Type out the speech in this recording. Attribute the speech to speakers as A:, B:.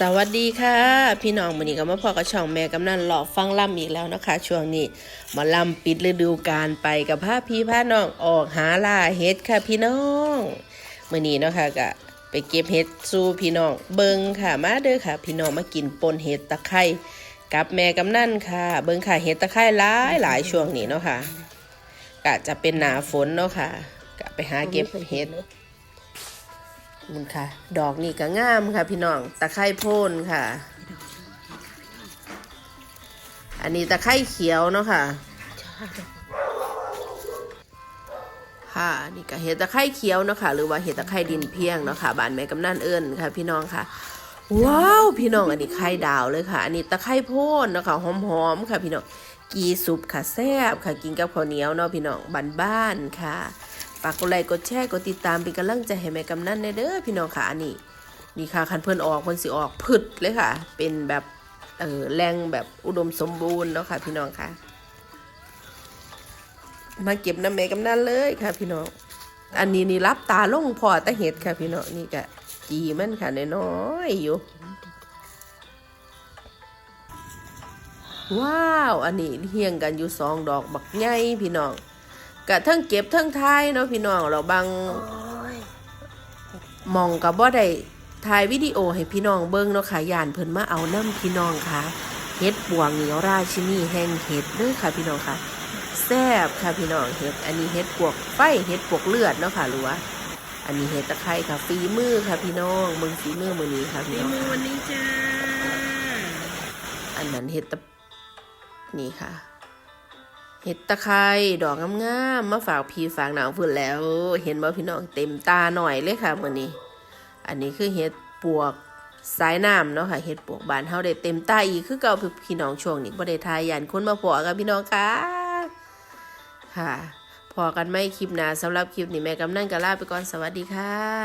A: สวัสดีค่ะ พี่น้องวันนี้ก็มาพอกับช่องแม่กำนันหล่อฟังล่ำอีกแล้วนะคะ ช่วงนี้มาล่ำปิดฤดูกาลไปกับพาพี่พาน้องออกหาล่าเฮ็ดค่ะพี่น้องมื่อนี้เนาะค่ะก็ไปเก็บเฮ็ดสู่พี่น้องเบิงค่ะมาเด้อค่ะ พี่น้องมากินปนเห็ดตะไคร้กับแม่กำนันค่ะ เบิงค่ะเห็ดตะไคร้หลายหลายช่วงนี้เนาะค่ะกะจะเป็นหนาฝนเนาะค่ะกะไปหาเก็บเห็ด มันค่ะ ดอกนี่ก็งามค่ะ พี่น้อง ตะไคร่โพ่นค่ะ อันนี้ตะไคร่เขียวเนาะค่ะ ค่ะ นี่ก็เห็ดตะไคร่เขียวเนาะค่ะ หรือว่าเห็ดตะไคร่ดินเพียงเนาะค่ะ บ้านแม่กำนันเอิญค่ะ พี่น้องค่ะ ว้าว พี่น้องอันนี้ไข่ดาวเลยค่ะ อันนี้ตะไคร่โพ่นเนาะค่ะ หอมๆค่ะ พี่น้อง กีซุปค่ะแซ่บค่ะ กินกับข้าวเหนียวเนาะพี่น้อง บ้านๆค่ะ ฝากกดไลค์กดแชร์กดติดตามเป็นกำลังใจให้แม่กำนันแน่เด้อพี่น้องค่ะอันนี้นี่ค่ะคันเพิ่อนออกเพิ่นสิออกพืดเลยค่ะ เป็นแบบเออแรงแบบอุดมสมบูรณ์เนาะค่ะ พี่น้องค่ะ มาเก็บน้ำแม่กำนันเลยค่ะ พี่น้อง อันนี้นี่รับตาลงพอแตะเห็ดค่ะ พี่น้องนี่ก็จีมันค่ะน้อยๆอยู่ว้าว อันนี้เฮียงกันอยู่สองดอกบักใหญ่พี่น้อง กะเทั้งเก็บเทั้งทายเนาะพี่น้องเราบางหมองกับบ่ได้ถ่ายวิดีโอให้พี่น้องเบิ่งเนาะค่ะย่านเพิ่นมาเอาน้ำพี่น้องค่ะเฮ็ดบวงเหนียวราชินีแห่งเห็ดเด้อค่ะพี่น้องค่ะแซ่บค่ะพี่น้องเห็ด อันนี้เห็ดปวกไฟเห็ดปวกเลือดเนาะค่ะหรือว่าอันนี้เห็ดตะไคร้ค่ะฝีมือค่ะพี่น้องเบิ่งฝีมือมื้อนี้ค่ะพี่
B: ฝี
A: น้อง
B: มือ
A: ค่ะ
B: วันนี้จ้า
A: อันนั้นเห็ดตะนี่ค่ะ เห็ดตะไคร้ดอกงามๆมาฝากพี่ฝากน้องเพื่อนแล้ว เห็นบ่พี่น้องเต็มตาหน่อยเลยค่ะมื้อนี้ อันนี้คือเห็ดปวกสายน้ำเนาะค่ะเห็ดปวกบานเฮาได้เต็มตาอีกคือเก่าพี่น้องช่วงนี้บ่ได้ทายยันคนมาพอกับพี่น้องค่ะค่ะพอกันไม่คลิปหน้าสำหรับคลิปนี้แม่กำนันก็ลาไปก่อนสวัสดีค่ะ